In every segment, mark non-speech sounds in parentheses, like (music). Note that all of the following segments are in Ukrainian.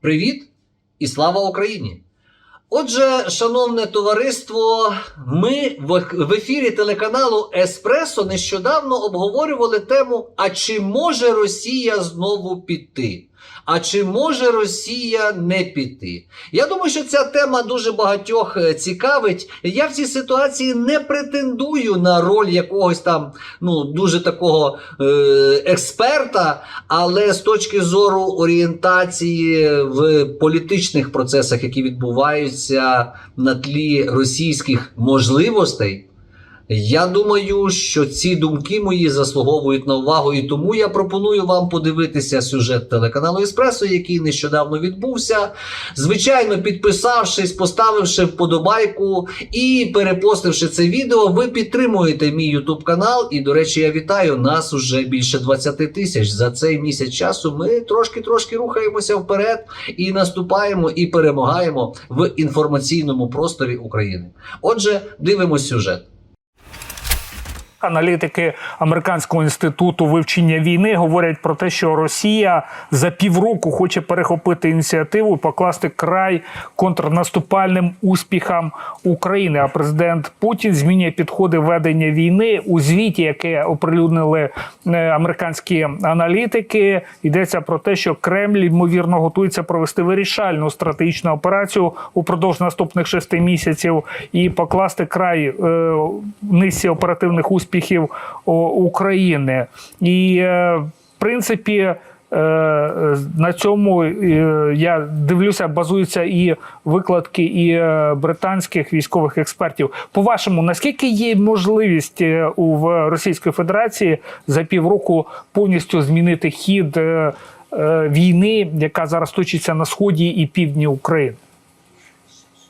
Привіт і слава Україні! Отже, шановне товариство, ми в ефірі телеканалу Еспресо нещодавно обговорювали тему: а чи може Росія знову піти? А чи може Росія не піти? Я думаю, що ця тема дуже багатьох е, цікавить. Я в цій ситуації не претендую на роль якогось там ну дуже такого е, експерта, але з точки зору орієнтації в політичних процесах, які відбуваються на тлі російських можливостей. Я думаю, що ці думки мої заслуговують на увагу, і тому я пропоную вам подивитися сюжет телеканалу Еспресо, який нещодавно відбувся. Звичайно, підписавшись, поставивши вподобайку і перепостивши це відео, ви підтримуєте мій Ютуб канал. І, до речі, я вітаю нас уже більше 20 тисяч. За цей місяць часу ми трошки-трошки рухаємося вперед і наступаємо і перемагаємо в інформаційному просторі України. Отже, дивимось сюжет. Аналітики американського інституту вивчення війни говорять про те, що Росія за півроку хоче перехопити ініціативу покласти край контрнаступальним успіхам України. А президент Путін змінює підходи ведення війни у звіті, яке оприлюднили е, американські аналітики. Йдеться про те, що Кремль ймовірно готується провести вирішальну стратегічну операцію упродовж наступних шести місяців і покласти край е, низці оперативних успіхів о, України. І е, в принципі. е, На цьому е, я дивлюся, базуються і викладки і британських військових експертів. По вашому, наскільки є можливість у Російської Федерації за півроку повністю змінити хід війни, яка зараз точиться на сході і півдні України?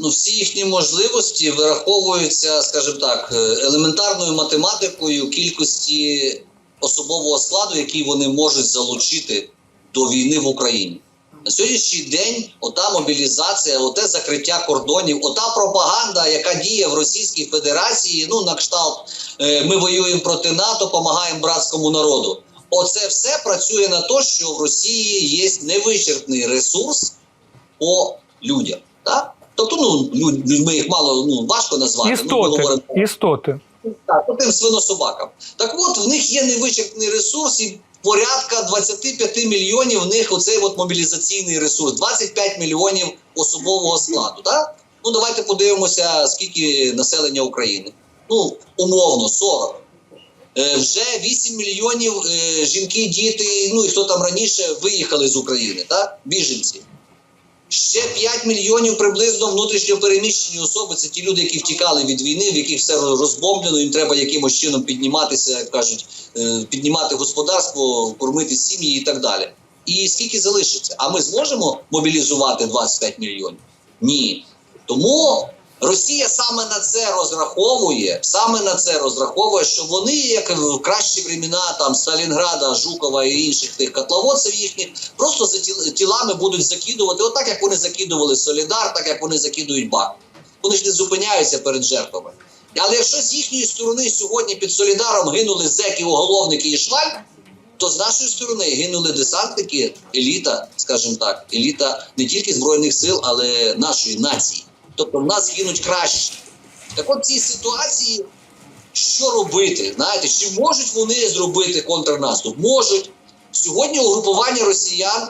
Ну, всі їхні можливості вираховуються, скажімо так, е, елементарною математикою кількості особового складу, який вони можуть залучити до війни в Україні. На сьогоднішній день ота мобілізація, оте закриття кордонів, ота пропаганда, яка діє в Російській Федерації, ну на кшталт е, ми воюємо проти НАТО, допомагаємо братському народу. Оце все працює на те, що в Росії є невичерпний ресурс по людям. Так? Тобто, ну людьми їх мало ну важко назвати. Ну, ми Істоти, говоримо істоти. так, тим свинособакам. Так от в них є невичерпний ресурс і порядка 25 мільйонів в них оцей от мобілізаційний ресурс, 25 мільйонів особового складу. Так? Ну давайте подивимося, скільки населення України. Ну, умовно, 40. Е, вже 8 мільйонів е, жінки, діти, ну і хто там раніше виїхали з України, так? біженці. Ще 5 мільйонів приблизно внутрішньопереміщені особи. Це ті люди, які втікали від війни, в яких все розбомблено. Їм треба якимось чином підніматися, як кажуть, е, піднімати господарство, кормити сім'ї і так далі. І скільки залишиться? А ми зможемо мобілізувати 25 мільйонів? Ні. Тому Росія саме на це розраховує, саме на це розраховує, що вони, як в кращі времена там Сталінграда, Жукова і інших тих котловодців їхніх, просто за тілами будуть закидувати, отак як вони закидували Солідар, так як вони закидують Бак. Вони ж не зупиняються перед жертвами. Але якщо з їхньої сторони сьогодні під Солідаром гинули зеки, уголовники і шваль, то з нашої сторони гинули десантники, еліта, скажімо так, еліта не тільки збройних сил, але нашої нації. Тобто в нас гинуть краще. Так от цій ситуації що робити? Знаєте, чи можуть вони зробити контрнаступ? Можуть. Сьогодні угрупування росіян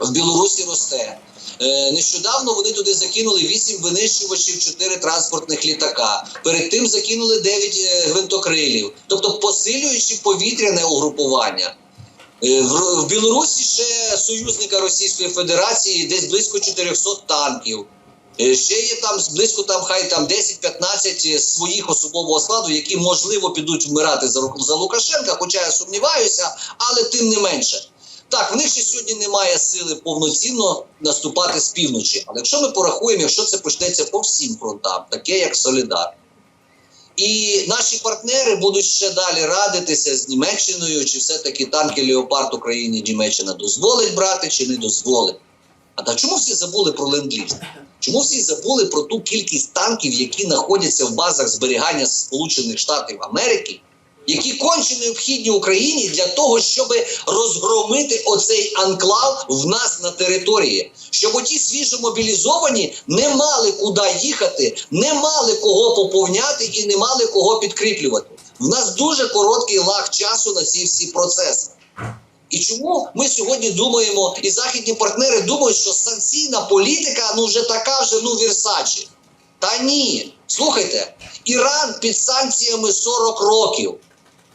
в Білорусі росте. Е, нещодавно вони туди закинули 8 винищувачів, 4 транспортних літака. Перед тим закинули 9 е, гвинтокрилів, тобто посилюючи повітряне угрупування. Е, в Білорусі ще союзника Російської Федерації десь близько 400 танків. Е, Ще є там близько там хай там 10-15 своїх особового складу, які можливо підуть вмирати за, за Лукашенка, хоча я сумніваюся, але тим не менше. Так, в них ще сьогодні немає сили повноцінно наступати з півночі. Але якщо ми порахуємо, якщо це почнеться по всім фронтам, таке як Солідар, і наші партнери будуть ще далі радитися з Німеччиною, чи все-таки танки Леопард Україні Німеччина дозволить брати, чи не дозволить. А так чому всі забули про ленд-ліз? Чому всі забули про ту кількість танків, які знаходяться в базах зберігання Сполучених Штатів Америки, які конче необхідні Україні для того, щоб розгромити оцей анклав в нас на території, щоб оті свіжо мобілізовані не мали куди їхати, не мали кого поповняти і не мали кого підкріплювати. В нас дуже короткий лаг часу на ці всі процеси. І чому ми сьогодні думаємо, і західні партнери думають, що санкційна політика ну вже така вже ну вірсачі. Та ні, слухайте, Іран під санкціями 40 років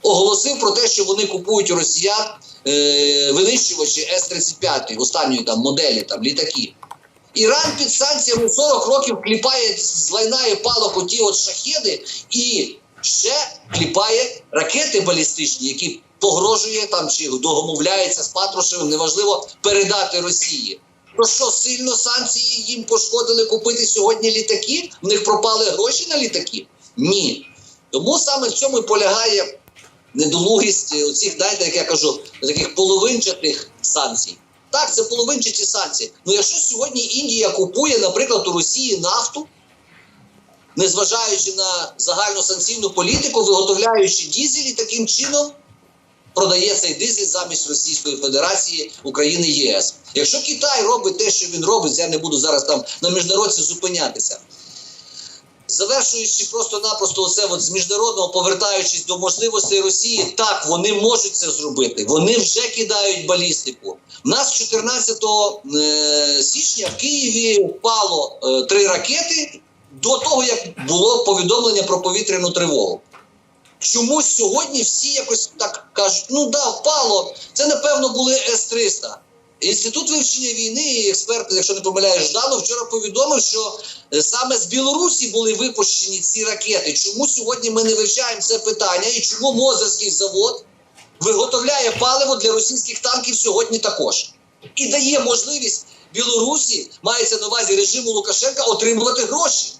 оголосив про те, що вони купують росіян е, винищувачі С-35 останньої там моделі там літаки. Іран під санкціями 40 років кліпає з лайна і палок оті от шахеди і ще кліпає ракети балістичні, які погрожує там чи домовляється з Патрушевим, неважливо передати Росії. То що сильно санкції їм пошкодили купити сьогодні літаки? В них пропали гроші на літаки? Ні. Тому саме в цьому і полягає недолугість е, оцих, знаєте, як я кажу, таких половинчатих санкцій. Так, це половинчаті санкції. Ну якщо сьогодні Індія купує, наприклад, у Росії нафту, незважаючи на загальну санкційну політику, виготовляючи дізелі таким чином. Продає цей дизель замість Російської Федерації України ЄС. Якщо Китай робить те, що він робить, я не буду зараз там на міжнародці зупинятися. Завершуючи просто-напросто оце от з міжнародного, повертаючись до можливостей Росії, так вони можуть це зробити. Вони вже кидають балістику. У нас 14 е, січня в Києві впало е, три ракети до того, як було повідомлення про повітряну тривогу. Чомусь сьогодні всі якось так кажуть: ну да, впало. Це напевно були С-300. Інститут вивчення війни і експерт, якщо не помиляєш, Жданов вчора повідомив, що е, саме з Білорусі були випущені ці ракети. Чому сьогодні ми не вивчаємо це питання і чому Мозерський завод виготовляє паливо для російських танків сьогодні також і дає можливість Білорусі, мається на увазі режиму Лукашенка, отримувати гроші,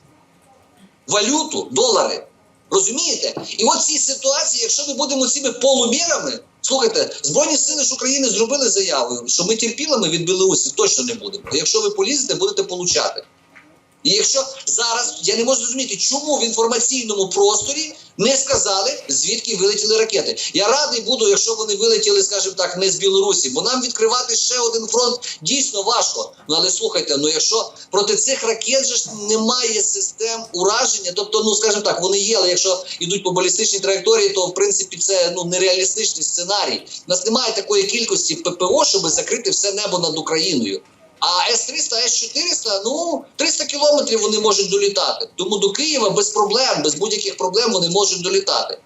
валюту, долари. Розумієте? І от цій ситуації, якщо ми будемо цими полумірами, слухайте, Збройні сили ж України зробили заяву, що ми терпілими від Білорусі точно не будемо. Якщо ви полізете, будете получати. І якщо зараз я не можу зрозуміти, чому в інформаційному просторі не сказали, звідки вилетіли ракети. Я радий буду, якщо вони вилетіли, скажімо так, не з Білорусі, бо нам відкривати ще один фронт дійсно важко. Ну але слухайте, ну якщо проти цих ракет же ж немає систем ураження, тобто, ну скажімо так, вони є, але якщо йдуть по балістичній траєкторії, то в принципі це ну нереалістичний сценарій. У нас немає такої кількості ППО, щоб закрити все небо над Україною. А С-300, С-400, ну 300 кілометрів вони можуть долітати. Тому до Києва без проблем, без будь-яких проблем вони можуть долітати.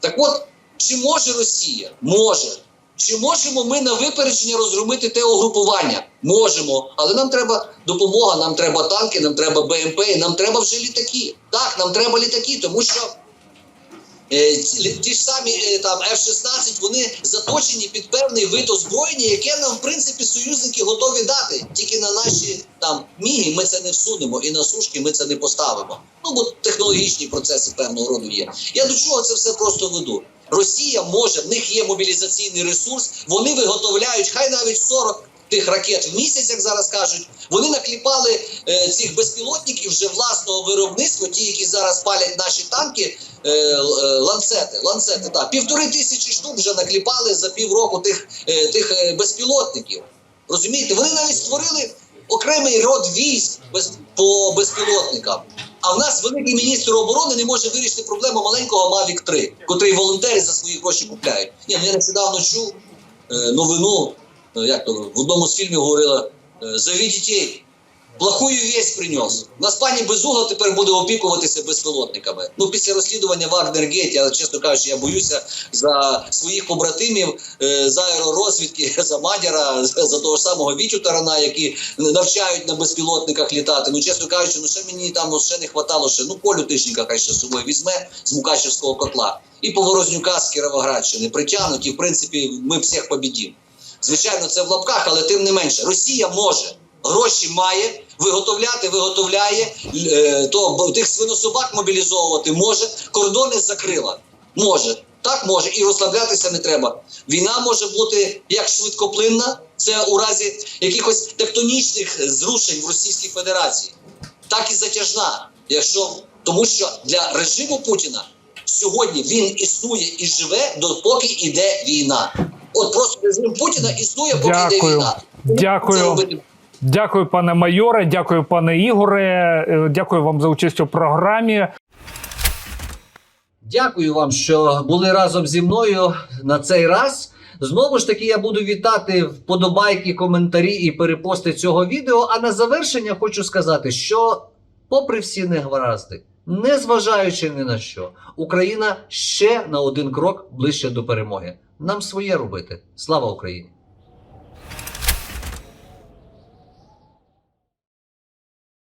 Так от, чи може Росія? Може. Чи можемо ми на випередження розгромити те угрупування? Можемо, але нам треба допомога, нам треба танки, нам треба БМП, нам треба вже літаки. Так, нам треба літаки, тому що ті, ті ж самі е, там F-16, вони заточені під певний вид озброєння, яке нам, в принципі, союзники готові дати. Тільки на наші там міги ми це не всунемо, і на сушки ми це не поставимо. Ну бо технологічні процеси певного роду є. Я до чого це все просто веду? Росія може, в них є мобілізаційний ресурс, вони виготовляють хай навіть 40 тих ракет в місяць, як зараз кажуть. Вони накліпали е, цих безпілотників вже власного виробництва, ті, які зараз палять наші танки, е, е, ланцети. Ланцети, так. Півтори тисячі штук вже накліпали за півроку тих, е, тих е, безпілотників. Розумієте, вони навіть створили окремий род військ без, по безпілотникам. А в нас великий міністр оборони не може вирішити проблему маленького Mavic 3, котрий волонтери за свої гроші купляють. Ні, ну я нещодавно чув е, новину, як то в одному з фільмів говорила е, «Зови дітей». Плохую весть принес. У нас пані Безугла тепер буде опікуватися безпілотниками. Ну, після розслідування Вагнергейт, я чесно кажучи, я боюся за своїх побратимів е, з аеророзвідки, (laughs) за Мадяра, за, за того самого Вітю Тарана, які навчають на безпілотниках літати. Ну, чесно кажучи, ну ще мені там ну, ще не хватало ще. Ну, Колю Тишніка хай ще з собою візьме з Мукачевського котла. І Поворознюка з Кіровоградщини притягнуть, і в принципі ми всіх побідім. Звичайно, це в лапках, але тим не менше, Росія може. Гроші має виготовляти, виготовляє е, то тих свинособак мобілізовувати може. Кордони закрила. Може, так може, і розслаблятися не треба. Війна може бути як швидкоплинна, це у разі якихось тектонічних зрушень в Російській Федерації, так і затяжна. Якщо тому, що для режиму Путіна сьогодні він існує і живе, допоки йде війна. От просто режим Путіна існує, поки йде війна. Дякую. Дякую, пане майоре. Дякую, пане Ігоре. Е, Дякую вам за участь у програмі. Дякую вам, що були разом зі мною на цей раз. Знову ж таки, я буду вітати вподобайки, коментарі і перепости цього відео. А на завершення хочу сказати, що, попри всі негаразди, незважаючи ні на що, Україна ще на один крок ближче до перемоги. Нам своє робити. Слава Україні!